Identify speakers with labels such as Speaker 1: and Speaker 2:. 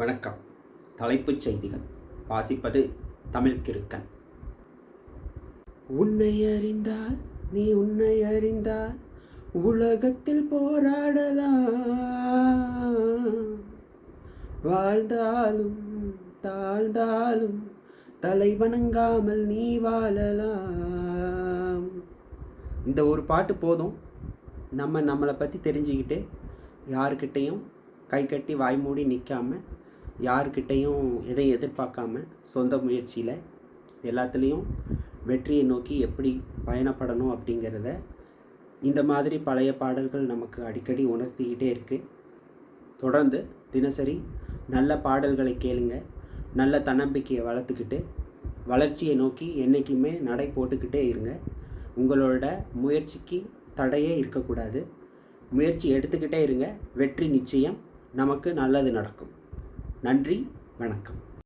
Speaker 1: வணக்கம். தலைப்புச் செய்திகள். வாசிப்பது தமிழ் கிருக்கன் உன்னை அறிந்தால் நீ உன்னை அறிந்தால் உலகத்தில் போராடலாம். வாழ்ந்தாலும் தாழ்ந்தாலும் தலை வணங்காமல் நீ வாழலாம். இந்த ஒரு பாட்டு போதும். நம்ம நம்மளை பற்றி தெரிஞ்சுக்கிட்டு யாருக்கிட்டேயும் கை கட்டி வாய் மூடி நிற்காமல் யாருக்கிட்டேயும் எதையும் எதிர்பார்க்காம சொந்த முயற்சியில் எல்லாத்துலேயும் வெற்றியை நோக்கி எப்படி பயணப்படணும் அப்படிங்கிறத இந்த மாதிரி பழைய பாடல்கள் நமக்கு அடிக்கடி உணர்த்திக்கிட்டே இருக்குது தொடர்ந்து தினசரி நல்ல பாடல்களை கேளுங்க. நல்ல தன்னம்பிக்கையை வளர்த்துக்கிட்டு வளர்ச்சியை நோக்கி என்றைக்குமே நடை போட்டுக்கிட்டே இருங்க. உங்களோட முயற்சிக்கு தடையே இருக்கக்கூடாது. முயற்சி எடுத்துக்கிட்டே இருங்க. வெற்றி நிச்சயம் நமக்கு நல்லது நடக்கும். நன்றி வணக்கம்.